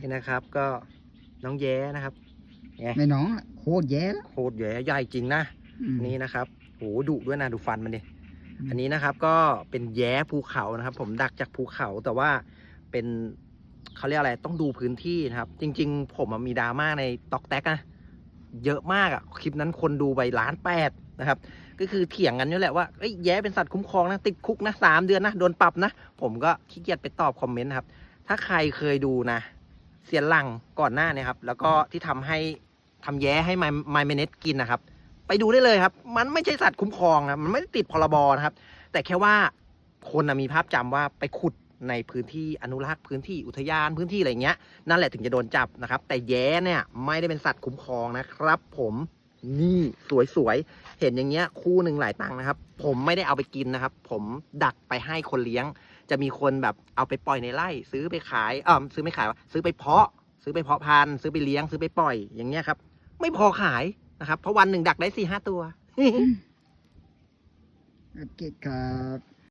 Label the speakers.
Speaker 1: นี่นะครับ ก็น้องแย้นะครับ
Speaker 2: ไม่น้องอะโคตรแย่แล้ว
Speaker 1: โคตรแย้ใหญ่จริงนะ
Speaker 2: อืม
Speaker 1: นี่นะครับโหดุด้วยนะดูฟันมันดิอันนี้นะครับก็เป็นแย้ภูเขานะครับ ผมดักจากภูเขาแต่ว่าเป็นเขาเรียกอะไรต้องดูพื้นที่นะครับ จริง ๆ ผมอะมีดราม่าในตอกแตกนะเยอะมากอะคลิปนั้นคนดูไปล้านแปดนะครับ ก็คือเถียงกันนี่แหละว่าเอ้ยแย้เป็นสัตว์คุ้มครองนะติดคุกนะสามเดือนนะโดนปรับนะ ผมก็ขี้เกียจไปตอบคอมเมนต์นะครับ ถ้าใครเคยดูนะ เสียนหลังก่อนหน้าเนี่ยครับ แล้วก็ที่ทำให้ทำแย้ให้ไมไมเมเนตกินนะครับ ไปดูได้เลยครับ มันไม่ใช่สัตว์คุ้มครองนะมันไม่ได้ติดพรบนะครับ แต่แค่ว่าคนมีภาพจำว่าไปขุดในพื้นที่อนุรักษ์พื้นที่อุทยานพื้นที่อะไรเงี้ยนั่นแหละถึงจะโดนจับนะครับ แต่แย้เนี่ยไม่ได้เป็นสัตว์คุ้มครองนะครับ ผมนี่สวยๆ เห็นอย่างเงี้ยคู่หนึ่งหลายตังค์นะครับ ผมไม่ได้เอาไปกินนะครับ ผมดักไปให้คนเลี้ยง จะมีคนแบบเอาไปปล่อยในไร่ ซื้อไปขายเออซื้อไม่ขายวะซื้อไปเพาะ ซื้อไปเพาะพันธุ์ซื้อไปเลี้ยงซื้อไปปล่อยอย่างเงี้ยครับ ไม่พอขายนะครับ เพราะวันหนึ่งดักได้สี่ห้าตัว
Speaker 2: โอเคครับ